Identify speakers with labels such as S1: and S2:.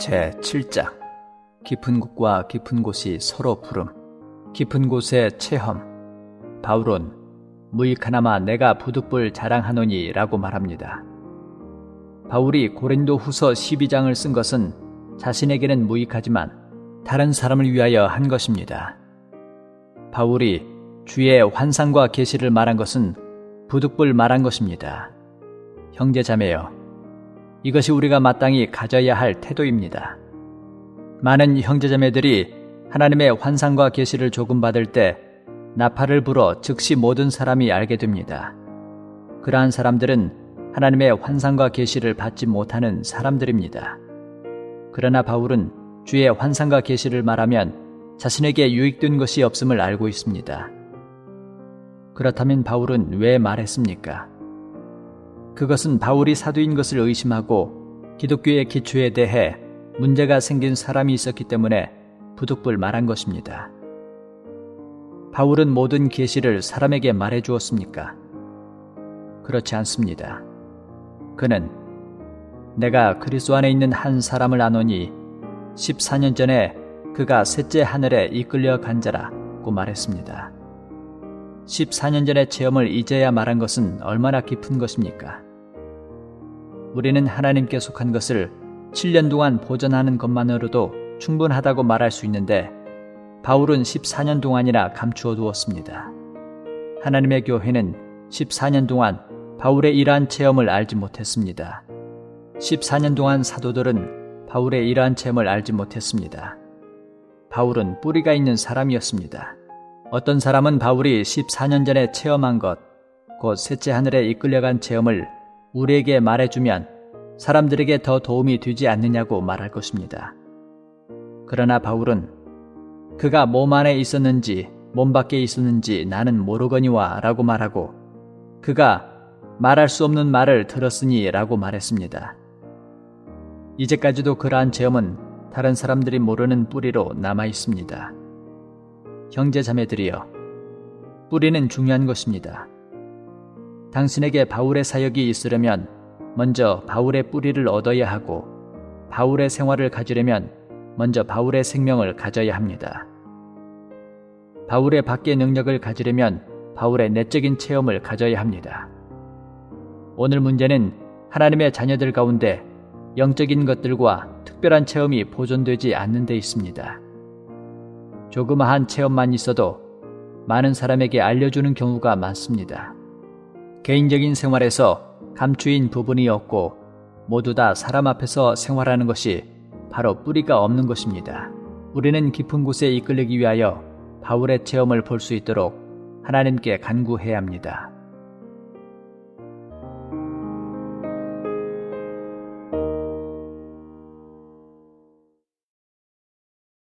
S1: 제 7장 깊은 곳과 깊은 곳이 서로 부름 깊은 곳의 체험 바울은 무익하나마 내가 부득불 자랑하노니 라고 말합니다. 바울이 고린도 후서 12장을 쓴 것은 자신에게는 무익하지만 다른 사람을 위하여 한 것입니다. 바울이 주의 환상과 계시를 말한 것은 부득불 말한 것입니다. 형제 자매여, 이것이 우리가 마땅히 가져야 할 태도입니다. 많은 형제자매들이 하나님의 환상과 계시를 조금 받을 때 나팔을 불어 즉시 모든 사람이 알게 됩니다. 그러한 사람들은 하나님의 환상과 계시를 받지 못하는 사람들입니다. 그러나 바울은 주의 환상과 계시를 말하면 자신에게 유익된 것이 없음을 알고 있습니다. 그렇다면 바울은 왜 말했습니까? 그것은 바울이 사도인 것을 의심하고 기독교의 기초에 대해 문제가 생긴 사람이 있었기 때문에 부득불 말한 것입니다. 바울은 모든 계시를 사람에게 말해 주었습니까? 그렇지 않습니다. 그는 내가 그리스도 안에 있는 한 사람을 아노니 14년 전에 그가 셋째 하늘에 이끌려 간 자라고 말했습니다. 14년 전의 체험을 이제야 말한 것은 얼마나 깊은 것입니까? 우리는 하나님께 속한 것을 7년 동안 보존하는 것만으로도 충분하다고 말할 수 있는데 바울은 14년 동안이나 감추어 두었습니다. 하나님의 교회는 14년 동안 바울의 이러한 체험을 알지 못했습니다. 14년 동안 사도들은 바울의 이러한 체험을 알지 못했습니다. 바울은 뿌리가 있는 사람이었습니다. 어떤 사람은 바울이 14년 전에 체험한 것, 곧 셋째 하늘에 이끌려간 체험을 우리에게 말해주면 사람들에게 더 도움이 되지 않느냐고 말할 것입니다. 그러나 바울은 그가 몸 안에 있었는지 몸 밖에 있었는지 나는 모르거니와 라고 말하고 그가 말할 수 없는 말을 들었으니 라고 말했습니다. 이제까지도 그러한 체험은 다른 사람들이 모르는 뿌리로 남아 있습니다. 형제 자매들이여, 뿌리는 중요한 것입니다. 당신에게 바울의 사역이 있으려면 먼저 바울의 뿌리를 얻어야 하고 바울의 생활을 가지려면 먼저 바울의 생명을 가져야 합니다. 바울의 밖의 능력을 가지려면 바울의 내적인 체험을 가져야 합니다. 오늘 문제는 하나님의 자녀들 가운데 영적인 것들과 특별한 체험이 보존되지 않는 데 있습니다. 조그마한 체험만 있어도 많은 사람에게 알려주는 경우가 많습니다. 개인적인 생활에서 감추인 부분이 없고 모두 다 사람 앞에서 생활하는 것이 바로 뿌리가 없는 것입니다. 우리는 깊은 곳에 이끌리기 위하여 바울의 체험을 볼 수 있도록 하나님께 간구해야 합니다.